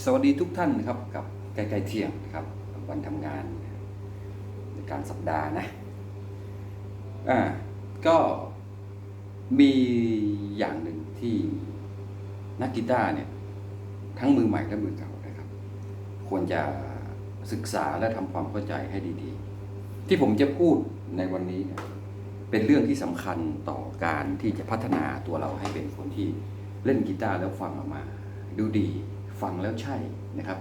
สวัสดีทุกท่านนะครับกับใกล้ๆเที่ยงนะครับ วันทำงานในกลารสัปดาห์นะอ่าก็มีอย่างหนึ่งที่นักกีตาร์เนี่ยทั้งมือใหม่และมือเก่านะครับ ควรจะศึกษาและทำความเข้าใจให้ดีๆ ที่ผมจะพูดในวันนี้เนี่ยเป็นเรื่องที่สำคัญต่อการที่จะพัฒนาตัวเราให้เป็นคนที่เล่นกีตาร์แล้วฟังออกมา ดูดี ฟังแล้วใช่นะครับ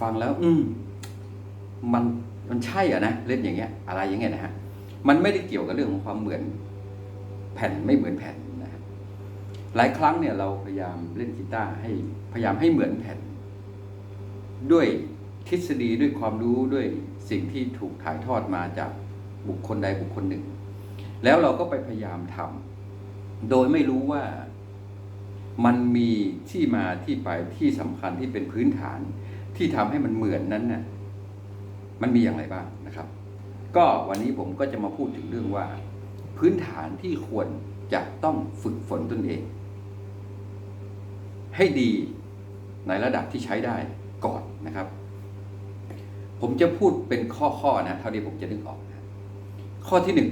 ฟังแล้วอืมมันมันใช่อะนะเล่นอย่างเงี้ย อะไรอย่างเงี้ยนะฮะมันไม่ได้เกี่ยวกับเรื่องของความเหมือนแผ่นไม่เหมือนแผ่นนะฮะหลายครั้งเนี่ยเราพยายามเล่นกีตาร์ให้พยายามให้เหมือนแผ่น ด้วยทฤษฎีด้วยความรู้ด้วยสิ่งที่ถูกถ่ายทอดมาจากบุคคลใดบุคคลหนึ่ง แล้วเราก็ไปพยายามทำโดยไม่รู้ว่า มันมีที่มาที่ไปที่สำคัญที่เป็นพื้นฐานที่ทำให้มันเหมือนนั้นน่ะมันมีอย่างไรบ้างนะครับ ก็วันนี้ผมก็จะมาพูดถึงเรื่องว่า พื้นฐานที่ควรจะต้องฝึกฝนตนเอง ให้ดีในระดับที่ใช้ได้ก่อนนะครับ ผมจะพูดเป็นข้อๆนะเท่าที่ผมจะนึกออกนะข้อที่หนึ่ง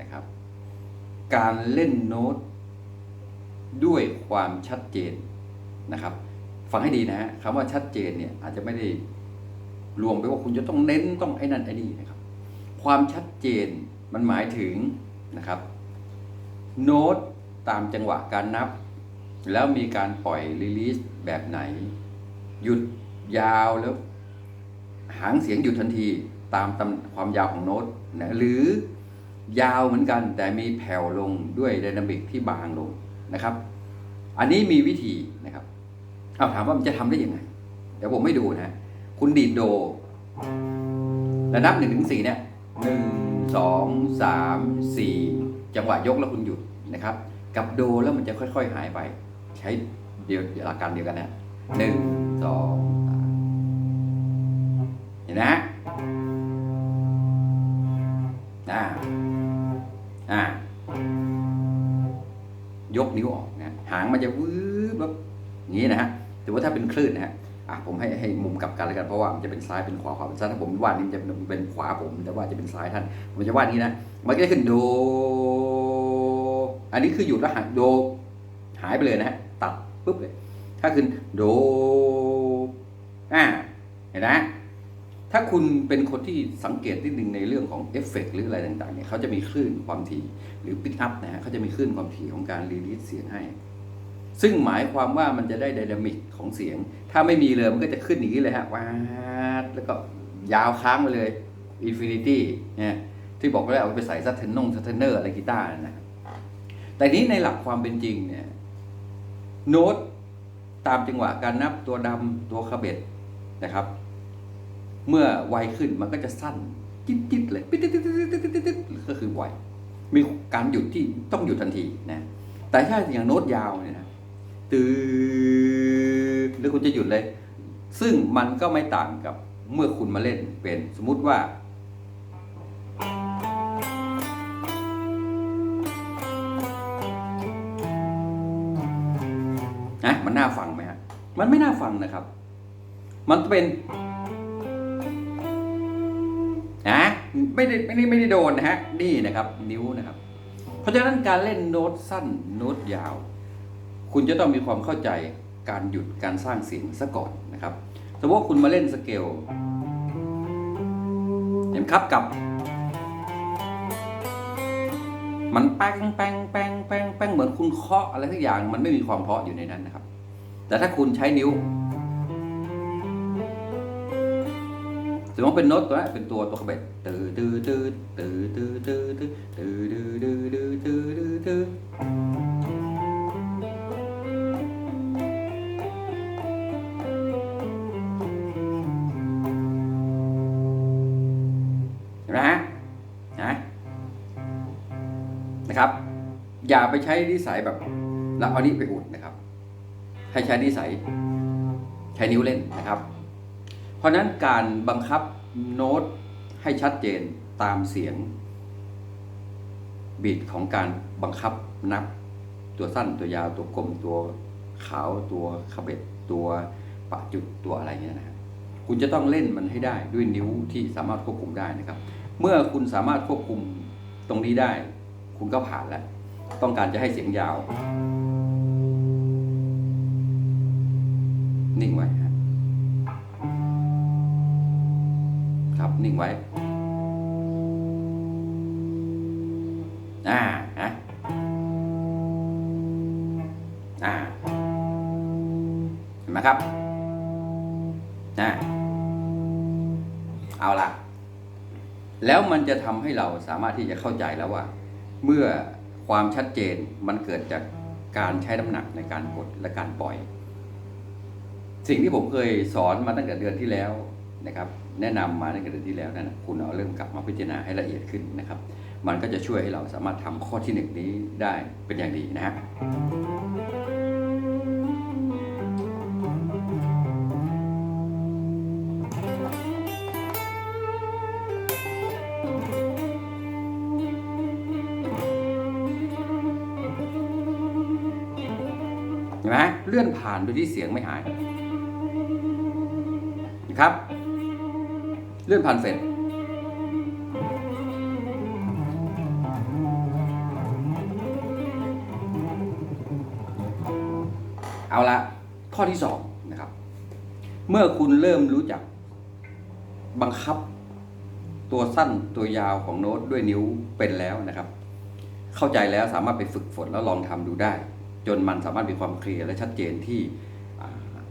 นะครับ การเล่นโน้ต ด้วยความชัดเจนนะครับ ฟังให้ดีนะฮะคำว่าชัดเจนเนี่ยอาจจะไม่ได้รวมไปว่าคุณจะต้องเน้นต้องไอ้นั่นไอ้นี่นะครับ ความชัดเจนมันหมายถึงนะครับ โน้ตตามจังหวะการนับ แล้วมีการปล่อยรีลีสแบบไหน หยุดยาวแล้ว หางเสียงหยุดทันทีตามตำความยาวของโน้ตนะหรือยาวเหมือนกันแต่มีแผ่วลงด้วยไดนามิกที่บางลง นะครับ อันนี้มีวิธีนะครับเอาถามว่ามันจะทำได้ยังไง เดี๋ยวผมไม่ดูนะ คุณดีดโด แล้วนับหนึ่งถึงสี่เนี่ยหนึ่งสองสามสี่จังหวะยกแล้วคุณหยุดนะครับ กับโดแล้วมันจะค่อย ๆ หายไป ใช้เดียวหลักการเดียวกันนะหนึ่งสองเห็นนะอ่าอ่า ยกนิ้วออกนะหางมันจะวืบแบบนี้นะฮะแต่ว่าถ้าเป็นคลื่นนะฮะอะผมให้ให้มุมกลับกันแล้วกันเพราะว่ามันจะเป็นซ้ายเป็นขวาขวาเป็นซ้ายถ้าผมวาดนี่มันจะเป็นขวาผม แต่ว่าจะเป็นซ้ายท่าน ผมจะวาดนี้นะมันก็จะขึ้นโด อันนี้คือหยุดแล้วหายโดหายไปเลยนะฮะตัดปุ๊บเลยถ้าขึ้นโดอ่าเห็นไหม ถ้าคุณเป็นคนที่สังเกตนิดนึงในเรื่องของเอฟเฟกต์หรืออะไรต่างๆเนี่ยเขาจะมีคลื่นความถี่หรือปิกอัพนะฮะเขาจะมีคลื่นความถี่ของการรีลีสเสียงให้ ซึ่งหมายความว่ามันจะได้ไดนามิกของเสียง ถ้าไม่มีเลยมันก็จะขึ้นอย่างนี้เลยฮะวาดแล้วก็ยาวค้างไปเลยอินฟินิตี้เนี่ยที่บอกว่าเอาไปใส่ซัตเทนนงซัตเทนเนอร์อะไรกีตาร์นะแต่นี้ในหลักความเป็นจริงเนี่ยโน้ตตามจังหวะการนับตัวดำตัวขบเบ็ดนะครับ เมื่อไวขึ้นมันก็จะสั้นจิ๊ดจิ๊ดเลยปิ๊ดติ๊ดติ๊ดติ๊ดติ๊ดติ๊ดก็คือไวมีการหยุดที่ต้องหยุดทันทีนะแต่ถ้าอย่างโน้ตยาวเนี่ยนะตื้อหรือคุณจะหยุดเลย ซึ่งมันก็ไม่ต่างกับเมื่อคุณมาเล่นเป็นสมมุติว่านะมันน่าฟังไหมฮะมันไม่น่าฟังนะครับ มันเป็น ไม่ได้ไม่ได้ไม่ได้โดนนะฮะนี่นะครับนิ้วนะครับ เพราะฉะนั้นการเล่นโน้ตสั้นโน้ตยาว คุณจะต้องมีความเข้าใจการหยุดการสร้างเสียงซะก่อนนะครับสมมติว่าคุณมาเล่นสเกลเห็นครับกับ มันแป้งแป้งแป้งแป้งแป้งเหมือนคุณเคาะอะไรสักอย่าง มันไม่มีความเพาะอยู่ในนั้นนะครับ แต่ถ้าคุณใช้นิ้ว สมมติเป็นโน้ตตัวนั้เป็นตัวตัวขบเบ็ดตื้อตื้อตื้อตื้อตื้อตื้อตื้อตื้อตื้อตื้อตื้อตื้อตื้อตื้อเห็นไหมฮะนะนะครับ อย่าไปใช้นิสัยแบบแล้วเอานี้ไปอุดนะครับ ให้ใช้นิสัยใช้นิ้วเล่นนะครับ ราะนั้นการบังคับโน้ตให้ชัดเจนตามเสียง บีทของการบังคับนับ ตัวสั้นตัวยาวตัวกลมตัวขาวตัวขบเบ็ดตัวปะจุดตัวอะไรเงี้ยนะฮะคุณจะต้องเล่นมันให้ได้ด้วยนิ้วที่สามารถควบคุมได้นะครับ เมื่อคุณสามารถควบคุมตรงนี้ได้ คุณก็ผ่านแล้ว ต้องการจะให้เสียงยาว นิ่งไว้ ครับนิ่งไว้ อ่าฮะอ่าเห็นไหมครับอ่าเอาละแล้วมันจะทำให้เราสามารถที่จะเข้าใจแล้วว่า เมื่อความชัดเจนมันเกิดจากการใช้น้ำหนักในการกดและการปล่อย สิ่งที่ผมเคยสอนมาตั้งแต่เดือนที่แล้วนะครับ แนะนำมาตั้งแต่เดือนที่แล้วนั่นคุณเอาเริ่มกลับมาพิจารณาให้ละเอียดขึ้นนะครับ มันก็จะช่วยให้เราสามารถทำข้อที่หนึ่งนี้ได้เป็นอย่างดีนะฮะเห็นไหมเลื่อนผ่านโดยที่เสียงไม่หายนะครับ เลื่อนผ่านเสร็จเอาละข้อที่สองนะครับ เมื่อคุณเริ่มรู้จักบังคับตัวสั้นตัวยาวของโน้ตด้วยนิ้วเป็นแล้วนะครับ เข้าใจแล้วสามารถไปฝึกฝนแล้วลองทำดูได้ จนมันสามารถมีความเคลียร์และชัดเจนที่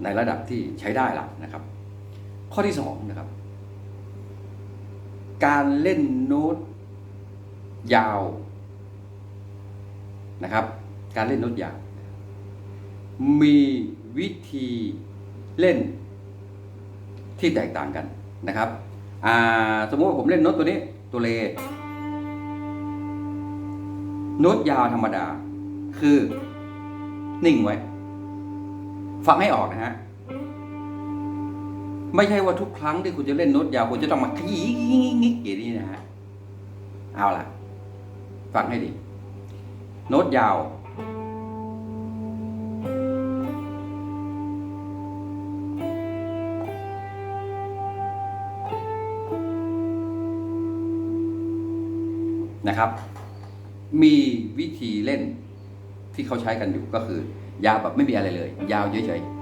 ในระดับที่ใช้ได้ละนะครับ ข้อที่สองนะครับ การเล่นโน้ตยาวนะครับ การเล่นโน้ตยาว มีวิธีเล่นที่แตกต่างกันนะครับสมมติว่าผมเล่นโน้ตตัวนี้ตัวเลโน้ตยาวธรรมดา คือนิ่งไว้ ฟังให้ออกนะฮะ ไม่ใช่ว่าทุกครั้งที่คุณจะเล่นโน้ตยาวคุณจะต้องมาขยี้งิกอย่างนี้นะฮะเอาล่ะ ฟังให้ดี โน้ตยาว นะครับ มีวิธีเล่นที่เขาใช้กันอยู่ก็คือ ยาวแบบไม่มีอะไรเลย ยาวเฉยๆ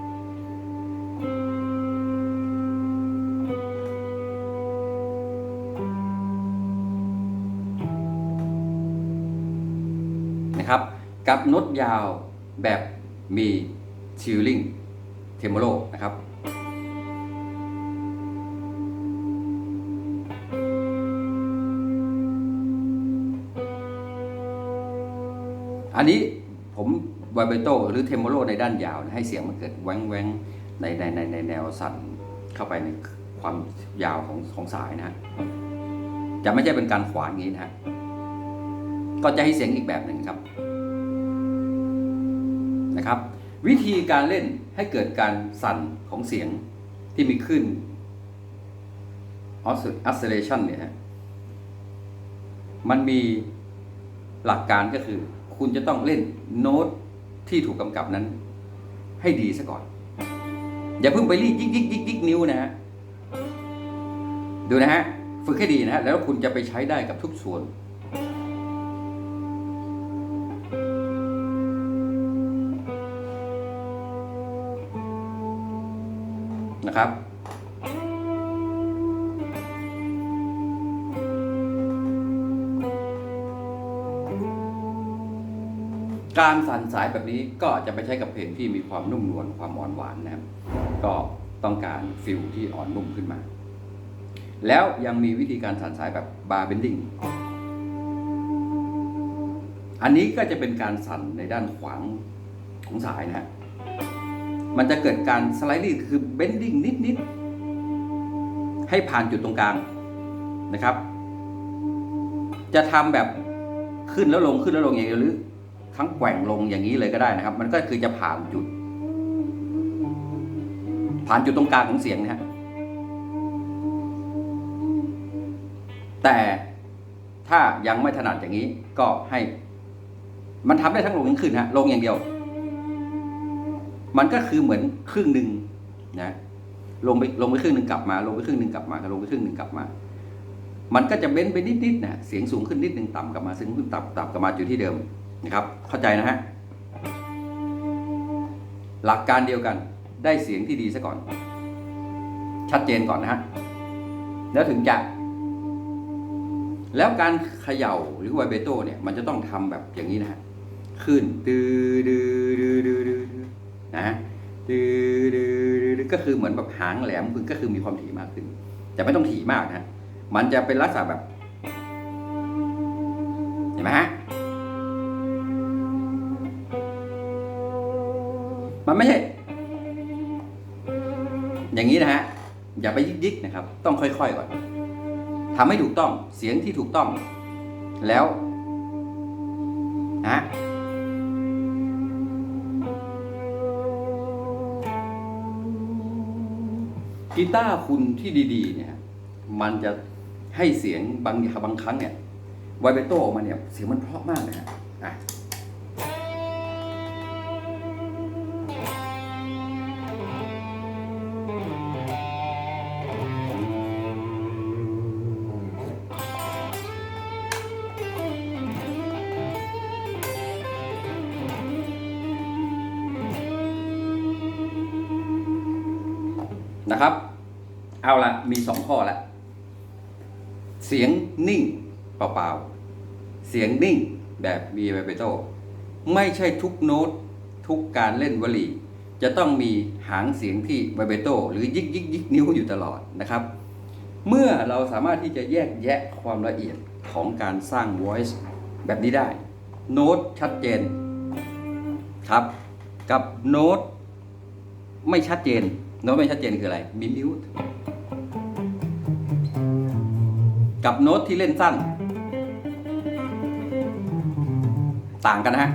กับโน้ตยาวแบบมีชิลลิ่งเทมโ o นะครับอันนี้ผมไวเบโตหรือเทมโ o ในด้านยาวนะให้เสียงมันเกิดแว้งแว้งในในในในแนวสั่นเข้าไปในความยาวของของสายนะฮะจะไม่ใช่เป็นการขวางอย่างนี้นะฮะก็จะให้เสียงอีกแบบหนึ่งครับ นะครับ วิธีการเล่นให้เกิดการสั่นของเสียงที่มีขึ้น oscillation เนี่ยฮะมันมีหลักการก็คือ คุณจะต้องเล่นโน้ตที่ถูกกำกับนั้น ให้ดีซะก่อน อย่าเพิ่งไปรีดยิกยิกยิกยิกนิ้วนะฮะดูนะฮะ ฝึกให้ดีนะฮะ แล้วคุณจะไปใช้ได้กับทุกส่วน นะครับ การสั่นสายแบบนี้ก็จะไปใช้กับเพลงที่มีความนุ่มนวลความอ่อนหวานนะครับ ก็ต้องการฟิลที่อ่อนนุ่มขึ้นมา แล้วยังมีวิธีการสั่นสายแบบบาร์เบนดิ้งอันนี้ก็จะเป็นการสั่นในด้านขวางของสายนะฮะ มันจะเกิดการสไลด์คือเบนดิ้งนิดๆ ให้ผ่านจุดตรงกลางนะครับ จะทำแบบขึ้นแล้วลงขึ้นแล้วลงอย่างเดียวหรือทั้งแกว่งลงอย่างนี้เลยก็ได้นะครับ มันก็คือจะผ่านจุด ผ่านจุดตรงกลางของเสียงนะฮะแต่ถ้ายังไม่ถนัดอย่างนี้ก็ให้ มันทำได้ทั้งลงทั้งขึ้นฮะลงอย่างเดียว มันก็คือเหมือนครึ่งหนึ่งนะลงไปลงไปครึ่งหนึ่งกลับมา ลงไปครึ่งหนึ่งกลับมาลงไปครึ่งหนึ่งกลับมา มันก็จะเบ้นไปนิดๆนะเสียงสูงขึ้นนิดหนึ่งต่ำกลับมาสียงขึ้นต่ำต่ำกลับมาอยู่ที่เดิมนะครับ เข้าใจนะฮะหลักการเดียวกันได้เสียงที่ดีซะก่อน ชัดเจนก่อนนะฮะแล้วถึงจะแล้วการเขย่าหรือไวเบโตเนี่ยมันจะต้องทำแบบอย่างนี้นะฮะขึ้นดือดือดือดือดือดือ นะฮะดือดืดืก็คือเหมือนแบบหางแหลมคือก็คือมีความถี่มากขึ้น แต่ไม่ต้องถี่มากนะมันจะเป็นลักษณะแบบเห็นไหมฮะมันไม่ใช่อย่างนี้นะฮะอย่าไปยิกๆนะครับ ต้องค่อยๆก่อนทำให้ถูกต้องเสียงที่ถูกต้อง แล้วนะ กีตาร์คุณที่ดี ๆ เนี่ย มันจะให้เสียงบางบางครั้งเนี่ยไวเบโตออกมาเนี่ย เสียงมันเพราะมากเลยฮะอะนะ มีสองข้อละ เสียงนิ่งเปล่าๆ เสียงนิ่งแบบมีไวเบโตไม่ใช่ทุกโน้ตทุกการเล่นวลี จะต้องมีหางเสียงที่ไวเบโตหรือยิกยิกยิกนิ้วอยู่ตลอดนะครับ เมื่อเราสามารถที่จะแยกแยะความละเอียดของการสร้าง voice แบบนี้ได้ โน้ตชัดเจนครับ กับโน้ตไม่ชัดเจน โน้ตไม่ชัดเจนคืออะไร มีมิวต์ กับโน้ตที่เล่นสั้น ต่างกันนะฮะ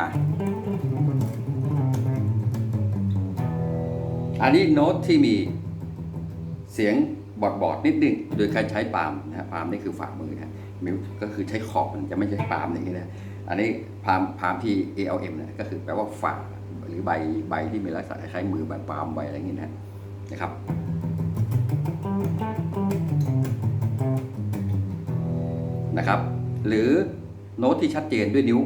นะอันนี้โน้ตที่มีเสียงบอดบอดนิดนึงโดยการใช้ปาล์มนะฮะปาล์มนี่คือฝ่ามือนะมิวก็คือใช้ขอบมันจะไม่ใช่ปาล์มอย่างนี้นะอันนี้พามพามที่ ALM นะก็คือแปลว่าฝ่าหรือใบใบที่มีลักษณะคล้ายมือใบปาล์มใบอะไรอย่างนี้นะนะครับ นะครับ หรือโน้ตที่ชัดเจนด้วยนิ้ว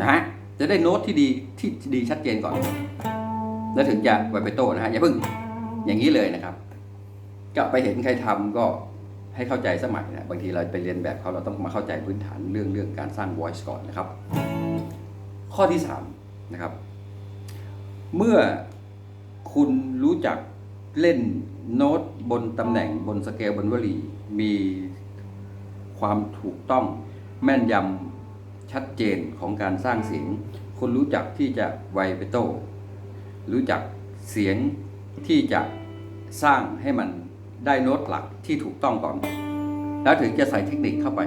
นะฮะ จะได้โน้ตที่ดีที่ดีชัดเจนก่อน แล้วถึงจะไวเปโตนะฮะ อย่าเพิ่งอย่างนี้เลยนะครับ ก็ไปเห็นใครทำก็ ให้เข้าใจสมัยนะบางทีเราไปเรียนแบบเขาเราต้องมาเข้าใจพื้นฐานเรื่องเรื่องการสร้าง voice ก่อนนะครับ ข้อที่สามนะครับ เมื่อคุณรู้จักเล่นโน้ตบนตำแหน่งบนสเกลบนวลี มีความถูกต้องแม่นยำชัดเจนของการสร้างเสียง คุณรู้จักที่จะไวเปโตรู้จักเสียงที่จะสร้างให้มัน ได้โน้ตหลักที่ถูกต้องก่อน แล้วถึงจะใส่เทคนิคเข้าไป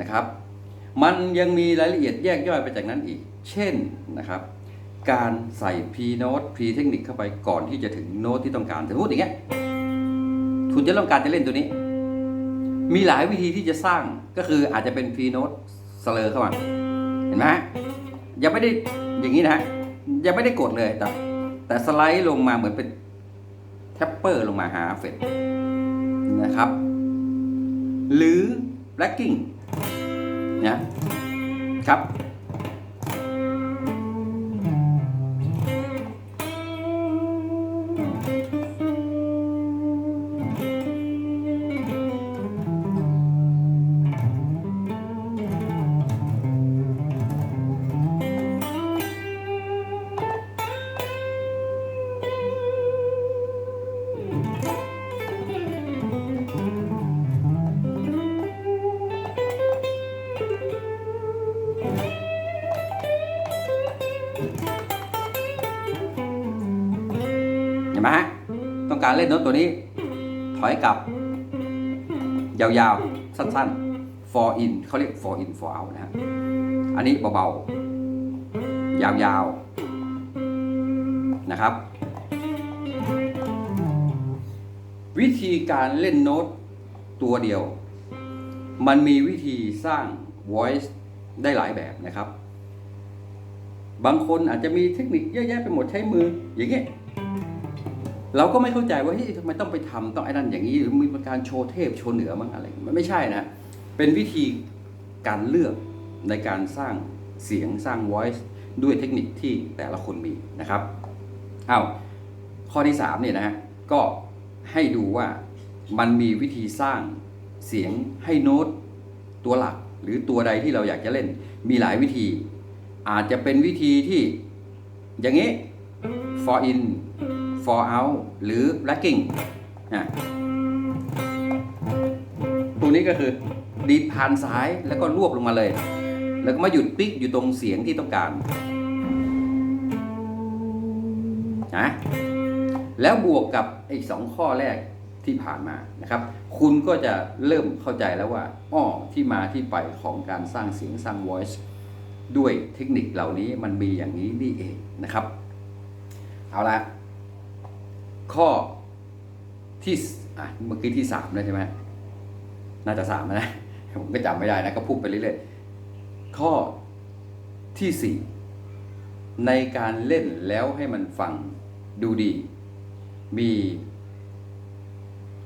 นะครับ มันยังมีรายละเอียดแยกย่อยไปจากนั้นอีก เช่นนะครับ การใส่ P note P เทคนิคเข้าไปก่อนที่จะถึงโน้ตที่ต้องการสมมติอย่างเงี้ยคุณจะต้องการจะเล่นตัวนี้ มีหลายวิธีที่จะสร้างก็คืออาจจะเป็น P note สเลอร์เข้ามาเห็นไหมฮะยังไม่ได้อย่างนี้นะฮะยังไม่ได้กดเลยแต่แต่สไลด์ลงมาเหมือนเป็น แทปเปอร์ลงมาหาเฟดนะครับ หรือแบล็กกิ้งนะครับ โน้ตตัวนี้ ถอยกลับ ยาวๆ สั้นๆ for in เขาเรียก for in for out นะฮะอันนี้เบาๆ ยาวๆ นะครับ วิธีการเล่นโน้ตตัวเดียว มันมีวิธีสร้าง voice ได้หลายแบบนะครับ บางคนอาจจะมีเทคนิคเยอะแยะไปหมดใช้มืออย่างเงี้ย เราก็ไม่เข้าใจว่าเฮ้ยทำไมต้องไปทำต้องไอ้นั่นอย่างนี้หรือมีการโชว์เทพโชว์เหนือมั้งอะไรมันไม่ใช่นะ เป็นวิธีการเลือกในการสร้างเสียงสร้าง voice ด้วยเทคนิคที่แต่ละคนมีนะครับอ้าวข้อที่3เนี่ยนะฮะก็ให้ดูว่ามันมีวิธีสร้างเสียงให้โน้ตตัวหลักหรือตัวใดที่เราอยากจะเล่น มีหลายวิธี อาจจะเป็นวิธีที่อย่างนี้ for in for out หรือ lacking นะตัวนี้ก็คือดีดผ่านซ้ายแล้วก็รวบลงมาเลย แล้วก็มาหยุดปิ๊กอยู่ตรงเสียงที่ต้องการนะแล้วบวกกับอีกสองข้อแรกที่ผ่านมานะครับ คุณก็จะเริ่มเข้าใจแล้วว่าอ้อที่มาที่ไปของการสร้างเสียงสร้าง voice ด้วยเทคนิคเหล่านี้มันมีอย่างนี้นี่เองนะครับ เอาละ ข้อที่อะเมื่อกี้ที่สามแล้วใช่ไหมน่าจะสามนะ ผมก็จำไม่ได้นะ ก็พูดไปเรื่อยๆ ข้อที่สี่ในการเล่นแล้วให้มันฟังดูดี มี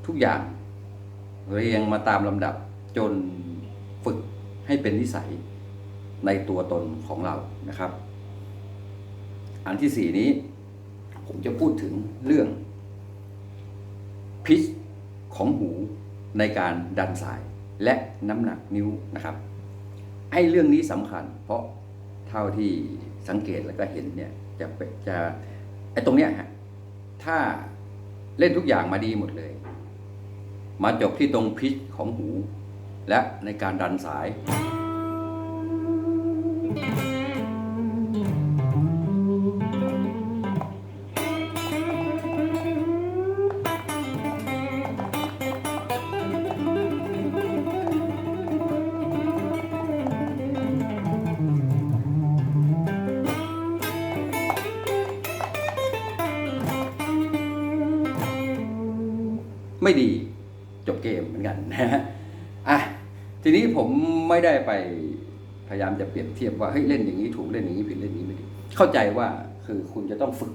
ทุกอย่างเรียงมาตามลำดับจนฝึกให้เป็นนิสัยในตัวตนของเรานะครับ อันที่สี่นี้ ผมจะพูดถึงเรื่อง พิชของหูในการดันสายและน้ำหนักนิ้วนะครับไอ้เรื่องนี้สำคัญ เพราะเท่าที่สังเกตแล้วก็เห็นเนี่ยจะเป็นจะไอ้ตรงเนี้ยฮะถ้าเล่นทุกอย่างมาดีหมดเลย มาจบที่ตรงพิชของหู และในการดันสาย ไม่ดีจบเกมเหมือนกันนะฮะอะทีนี้ผมไม่ได้ไปพยายามจะเปรียบเทียบว่าเฮ้ยเล่นอย่างนี้ถูกเล่นอย่างนี้ผิดเล่นอย่างนี้ไม่ดี เข้าใจว่าคือคุณจะต้องฝึก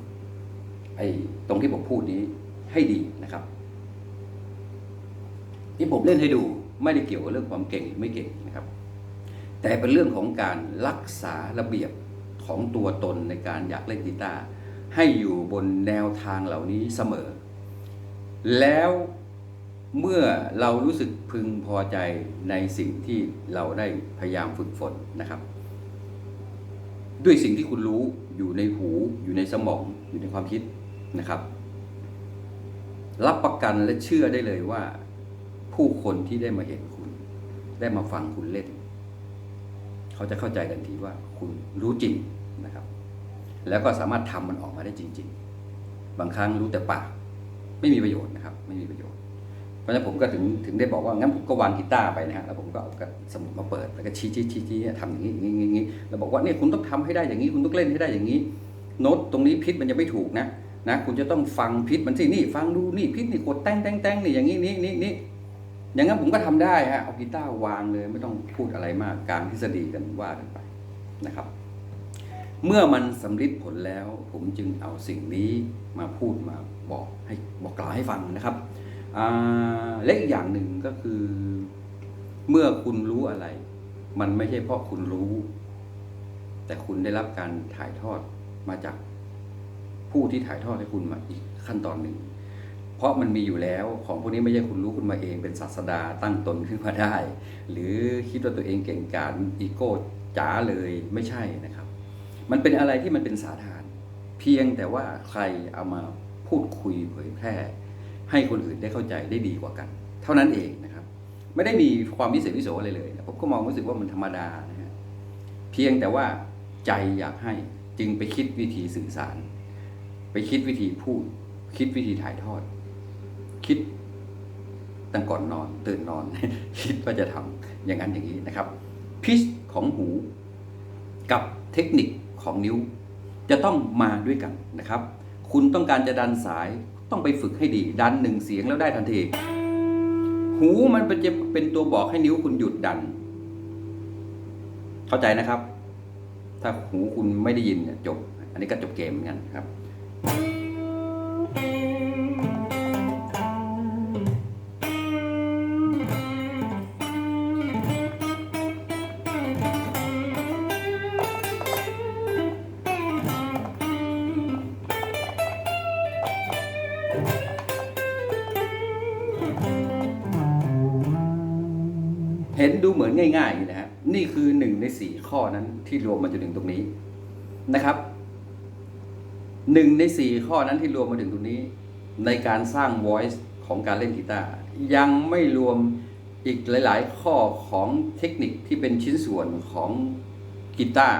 ไอ้ตรงที่ผมพูดนี้ให้ดีนะครับที่ผมเล่นให้ดูไม่ได้เกี่ยวกับเรื่องความเก่งหรือไม่เก่งนะครับ แต่เป็นเรื่องของการรักษาระเบียบของตัวตนในการอยากเล่นกีตาร์ให้อยู่บนแนวทางเหล่านี้เสมอ แล้ว เมื่อเรารู้สึกพึงพอใจในสิ่งที่เราได้พยายามฝึกฝนนะครับ ด้วยสิ่งที่คุณรู้อยู่ในหูอยู่ในสมองอยู่ในความคิดนะครับ รับประกันและเชื่อได้เลยว่า ผู้คนที่ได้มาเห็นคุณ ได้มาฟังคุณเล่น เขาจะเข้าใจทันทีว่าคุณรู้จริงนะครับ แล้วก็สามารถทำมันออกมาได้จริง ๆ บางครั้งรู้แต่ปากไม่มีประโยชน์นะครับ ไม่มีประโยชน์ ราะฉะนั้นผมก็ถึงถึงได้บอกว่างั้นผมก็วางกีตาร์ไปนะฮะแล้วผมก็เอากระสมุดมาเปิดแล้วก็ชี้ชี้ชี้ชี้ทำอย่างนี้อย่างนี้อย่างนี้แล้วบอกว่าเนี่ยคุณต้องทำให้ได้อย่างนี้คุณต้องเล่นให้ได้อย่างนี้ โน้ตตรงนี้พิษมันจะไม่ถูกนะนะคุณจะต้องฟังพิษมันที่นี่ ฟังดูนี่พิษนี่กดแต้งแต้งแต้งนี่อย่างนี้นี่นี่นี่อย่างนั้นผมก็ทำได้ฮะเอากีตาร์วางเลยไม่ต้องพูดอะไรมากกลางทฤษฎีกันว่ากันไปนะครับ เมื่อมันสำลิดผลแล้ว ผมจึงเอาสิ่งนี้มาพูดมาบอกให้บอกกล่าวให้ฟังนะครับ และอีกอย่างหนึ่งก็คือ เมื่อคุณรู้อะไร มันไม่ใช่เพราะคุณรู้ แต่คุณได้รับการถ่ายทอดมาจากผู้ที่ถ่ายทอดให้คุณมาอีกขั้นตอนหนึ่ง เพราะมันมีอยู่แล้วของพวกนี้ไม่ใช่คุณรู้คุณมาเอง เป็นศาสดาตั้งตนขึ้นมาได้ หรือคิดว่าตัวเองเก่งกาจอีโก้จ๋าเลยไม่ใช่นะครับ มันเป็นอะไรที่มันเป็นสาธารเพียงแต่ว่าใครเอามาพูดคุยเผยแพร่ ให้คนอื่นได้เข้าใจได้ดีกว่ากัน เท่านั้นเองนะครับ ไม่ได้มีความพิเศษวิโสอะไรเลยผมก็มองรู้สึกว่ามันธรรมดานะฮะเพียงแต่ว่าใจอยากให้จึงไปคิดวิธีสื่อสาร ไปคิดวิธีพูด คิดวิธีถ่ายทอด คิดตั้งก่อนนอน ตื่นนอน คิดว่าจะทำอย่างนั้นอย่างนี้นะครับ พิชของหูกับเทคนิคของนิ้ว จะต้องมาด้วยกันนะครับ คุณต้องการจะดันสาย ต้องไปฝึกให้ดี ดันหนึ่งเสียงแล้วได้ทันที หูมันเป็นจะเป็นตัวบอกให้นิ้วคุณหยุดดัน เข้าใจนะครับ ถ้าหูคุณไม่ได้ยินเนี่ยจบ อันนี้ก็จบเกมเหมือนกันครับ เห็นดูเหมือนง่ายๆนะฮะนี่คือหนึ่งในสี่ข้อนั้นที่รวมมาจนถึงตรงนี้นะครับหนึ่งในสี่ข้อนั้นที่รวมมาถึงตรงนี้ ในการสร้าง voice ของการเล่นกีตาร์ยังไม่รวมอีกหลาย ๆ ข้อของเทคนิคที่เป็นชิ้นส่วนของกีตาร์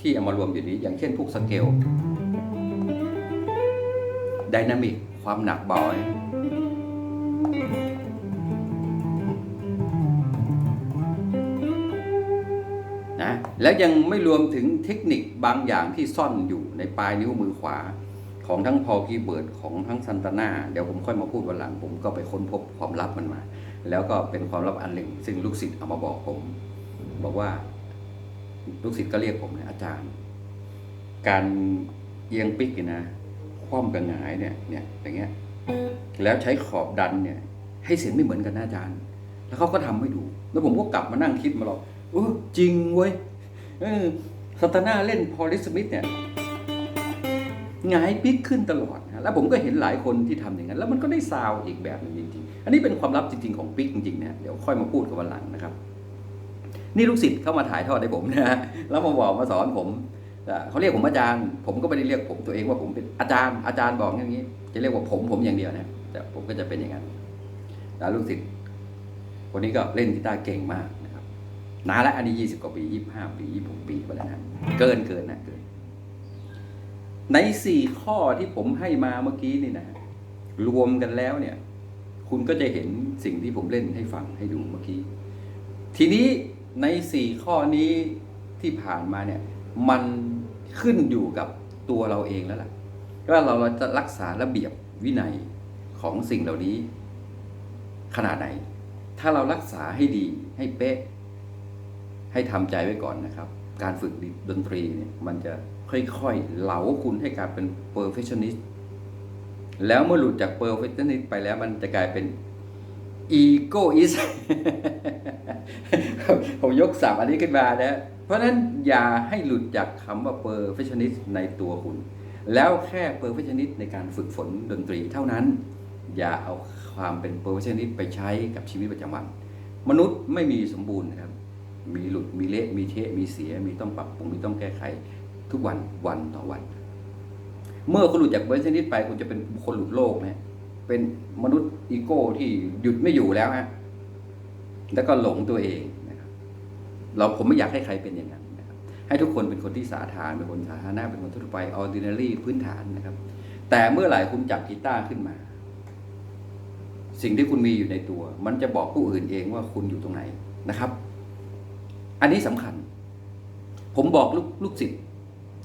ที่เอามารวมอยู่นี้ อย่างเช่นพวกสเกลไดนามิกความหนักเบา แล้วยังไม่รวมถึงเทคนิคบางอย่างที่ซ่อนอยู่ในปลายนิ้วมือขวา ของทั้งพอคีเบิร์ดของทั้งซันตาน่าเดี๋ยวผมค่อยมาพูดวันหลัง ผมก็ไปค้นพบความลับมันมา แล้วก็เป็นความลับอันหนึ่ง ซึ่งลูกศิษย์เอามาบอกผม บอกว่าลูกศิษย์ก็เรียกผมนะอาจารย์ การเอียงปิกเนี่ยนะคว่ำกับหงายเนี่ยเนี่ยอย่างเงี้ยแล้วใช้ขอบดันเนี่ย ให้เสียงไม่เหมือนกันนะอาจารย์ แล้วเขาก็ทำให้ดู แล้วผมก็กลับมานั่งคิดมาหรอกเออจริงเว้ย เออสตาน่าเล่นพอลิสมิธเนี่ยหงายปิกขึ้นตลอดนะแล้วผมก็เห็นหลายคนที่ทำอย่างนั้น แล้วมันก็ได้ซาวอีกแบบหนึ่งจริงๆ อันนี้เป็นความลับจริงๆของปิกจริงๆนะเดี๋ยวค่อยมาพูดกันวันหลังนะครับ นี่ลูกศิษย์เข้ามาถ่ายทอดให้ผมนะแล้วมาบอกมาสอนผมเขาเรียกผมอาจารย์ ผมก็ไม่ได้เรียกผมตัวเองว่าผมเป็นอาจารย์อาจารย์บอกอย่างนี้ จะเรียกว่าผมผมอย่างเดียวนะแต่ผมก็จะเป็นอย่างนั้นแล้วลูกศิษย์คนนี้ก็เล่นกีตาร์เก่งมาก นานแล้วอันนี้ยี่สิบกว่าปียี่ห้าปียี่หกปีไปแล้วนะเกินเกินนะเกิน ในสี่ข้อที่ผมให้มาเมื่อกี้นี่นะรวมกันแล้วเนี่ย คุณก็จะเห็นสิ่งที่ผมเล่นให้ฟังให้ดูเมื่อกี้ ทีนี้ในสี่ข้อนี้ที่ผ่านมาเนี่ย มันขึ้นอยู่กับตัวเราเองแล้วล่ะว่าเราจะรักษาระเบียบวินัยของสิ่งเหล่านี้ ขนาดไหน ถ้าเรารักษาให้ดีให้เป๊ะ ให้ทำใจไว้ก่อนนะครับ การฝึกดนตรีเนี่ยมันจะค่อยๆ เหลาคุณให้กลายเป็น perfectionist แล้วเมื่อหลุดจาก perfectionist ไปแล้วมันจะกลายเป็น egoist ผมยกสามอันนี้ขึ้นมานะ เพราะฉะนั้นอย่าให้หลุดจากคำว่า perfectionist ในตัวคุณ แล้วแค่ perfectionist ในการฝึกฝนดนตรีเท่านั้น อย่าเอาความเป็น perfectionist ไปใช้กับชีวิตประจำวัน มนุษย์ไม่มีสมบูรณ์นะครับ มีหลุดมีเละมีเทะมีเสีย มีต้องปรับปรุงมีต้องแก้ไข ทุกวันวันต่อวัน เมื่อคุณหลุดจากเบอร์ชนิดไปคุณจะเป็นคนหลุดโลกนะเป็นมนุษย์อีโก้ที่หยุดไม่อยู่แล้วฮะแล้วก็หลงตัวเองนะครับ เราผมไม่อยากให้ใครเป็นอย่างนั้นนะครับ ให้ทุกคนเป็นคนที่สาธารเป็นคนสาธารณะเป็นคนทั่วไป ordinary พื้นฐานนะครับ แต่เมื่อไหร่คุณจับกีตาร์ขึ้นมา สิ่งที่คุณมีอยู่ในตัว มันจะบอกผู้อื่นเองว่าคุณอยู่ตรงไหนนะครับ อันนี้สำคัญ ผมบอกลูกลูกศิษย์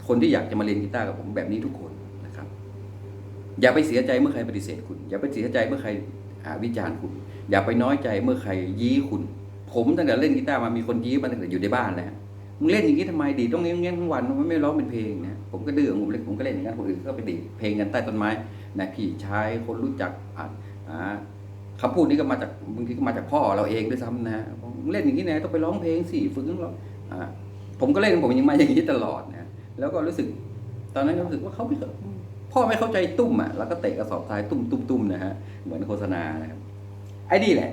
คนที่อยากจะมาเรียนกีตาร์กับผมแบบนี้ทุกคนนะครับ อย่าไปเสียใจเมื่อใครปฏิเสธคุณ อย่าไปเสียใจเมื่อใครวิจารณ์คุณ อย่าไปน้อยใจเมื่อใครยี้คุณ ผมตั้งแต่เล่นกีตาร์มามีคนยี้มาตั้งแต่อยู่ในบ้านแล้วมึงเล่นอย่างนี้ทำไมดีต้องเงี้ยเงี้ยทั้งวันมันไม่ร้องเป็นเพลงนะผมก็ดื้อของผมเล่นผมก็เล่นอย่างนั้นคนอื่นก็ไปดีเพลงกันใต้ต้นไม้นะพี่ชายคนรู้จักอ่า นอ่าพูดนี้ก็มาจากบางทีก็มาจากพ่อเราเองด้วยซ้ำนะเล่นอย่างนี้นะต้องไปร้องเพลงสิฝึกต้องร้องผมก็เล่นผมยังมาอย่างนี้ตลอดนะแล้วก็รู้สึก ตอนนั้นรู้สึกว่าเขาไม่เข้าพ่อไม่เข้าใจตุ้มอะแล้วก็เตะกระสอบทรายตุ้มตุ้มตุ้มนะฮะเหมือนโฆษณานะครับไอ้นี่แหละ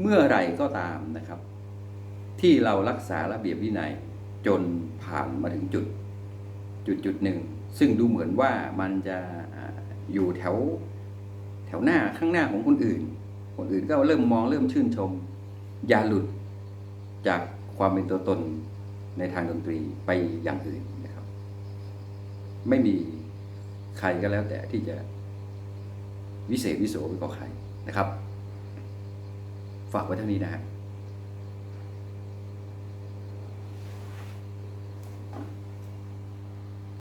เมื่อไหร่ก็ตามนะครับ ที่เรารักษาระเบียบวินัยจนผ่านมาถึงจุด จุดจุดหนึ่งซึ่งดูเหมือนว่ามันจะอยู่แถว ถวหน้าข้างหน้าของคนอื่น คนอื่นก็เริ่มมองเริ่มชื่นชม อย่าหลุดจากความเป็นตัวตนในทางดนตรีไปอย่างอื่นนะครับ ไม่มีใครก็แล้วแต่ที่จะวิเศษวิโสไปกว่าใครนะครับ ฝากไว้เท่านี้นะฮะ